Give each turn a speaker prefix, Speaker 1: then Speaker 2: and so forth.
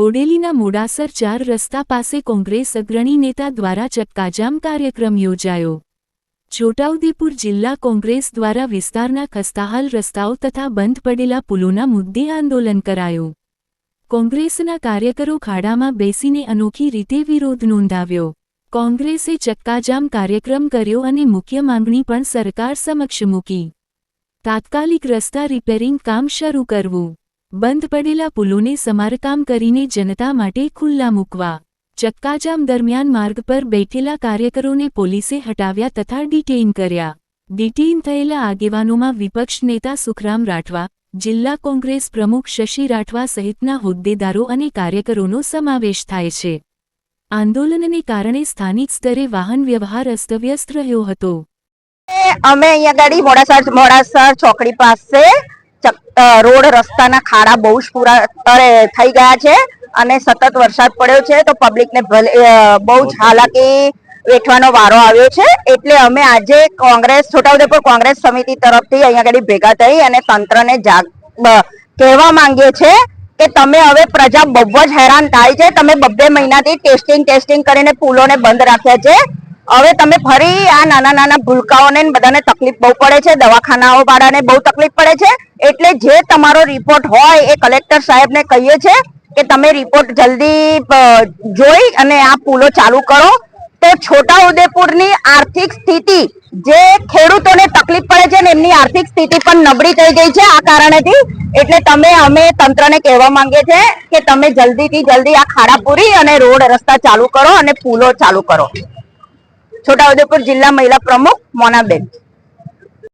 Speaker 1: બોડેલીના મોડાસર ચાર રસ્તા પાસે કોંગ્રેસ અગ્રણી નેતા દ્વારા ચક્કાજામ કાર્યક્રમ યોજાયો. છોટાઉદેપુર જિલ્લા કોંગ્રેસ દ્વારા વિસ્તારના ખસ્તાહાલ રસ્તાઓ તથા બંધ પડેલા પુલોના મુદ્દે આંદોલન કરાયું. કોંગ્રેસના કાર્યકરો ખાડામાં બેસીને અનોખી રીતે વિરોધ નોંધાવ્યો. કોંગ્રેસે ચક્કાજામ કાર્યક્રમ કર્યો અને મુખ્ય માંગણી પણ સરકાર સમક્ષ મૂકી. તાત્કાલિક રસ્તા રિપેરિંગ કામ શરૂ કરવું. બંધ પડેલા પુલોને સમારકામ કરીને જનતા માટે ખુલ્લા મૂકવા. ચક્કાજામ દરમિયાન માર્ગ પર બેઠેલા કાર્યકરોને પોલીસે હટાવ્યા તથા ડિટેઇન કર્યા. ડિટેઇન થયેલા આગેવાનોમાં વિપક્ષ નેતા સુખરામ રાઠવા, જિલ્લા કોંગ્રેસ પ્રમુખ શશી રાઠવા સહિતના હોદ્દેદારો અને કાર્યકરોનો સમાવેશ થાય છે. આંદોલનને કારણે સ્થાનિક સ્તરે વાહન વ્યવહાર અસ્તવ્યસ્ત રહ્યો હતો.
Speaker 2: અમે અહીંયા ગાડી મોડાસર મોડાસર ચોકડી પાસે રોડ રસ્તાના ખાડા બહુ જ પૂરા થઈ ગયા છે અને સતત વરસાદ પડ્યો છે તો પબ્લિકને ભલે બહુ જ હાલાકી વેઠવાનો વારો આવ્યો છે. એટલે અમે આજે કોંગ્રેસ છોટાઉદેપુર કોંગ્રેસ સમિતિ તરફથી અહીંયા આગળ ભેગા થઈ અને તંત્રને જાગ કહેવા માંગીએ છે કે તમે હવે પ્રજા બહુ જ હેરાન થાય છે. તમે બબ્બે મહિનાથી ટેસ્ટિંગ ટેસ્ટિંગ કરીને પુલોને બંધ રાખ્યા છે. હવે તમે ફરી આ નાના નાના ભૂલકાઓને બધાને તકલીફ બહુ પડે છે દવાખાનાઓ વાળાને બહુ તકલીફ પડે છે. એટલે જે તમારો રિપોર્ટ હોય એ કલેક્ટર સાહેબને કહીએ છે કે તમે રિપોર્ટ જલ્દી જોઈ અને આ પુલો ચાલુ કરો. તો છોટાઉદેપુરની આર્થિક સ્થિતિ જે ખેડૂતોને તકલીફ પડે છે ને એમની આર્થિક સ્થિતિ પણ નબળી થઈ ગઈ છે આ કારણેથી. એટલે તમે અમે તંત્રને કહેવા માંગીએ છીએ કે તમે જલ્દીથી જલ્દી આ ખાડા પૂરી અને રોડ રસ્તા ચાલુ કરો અને પુલો ચાલુ કરો. છોટાઉદેપુર જિલ્લા મહિલા પ્રમુખ મોનાબેન.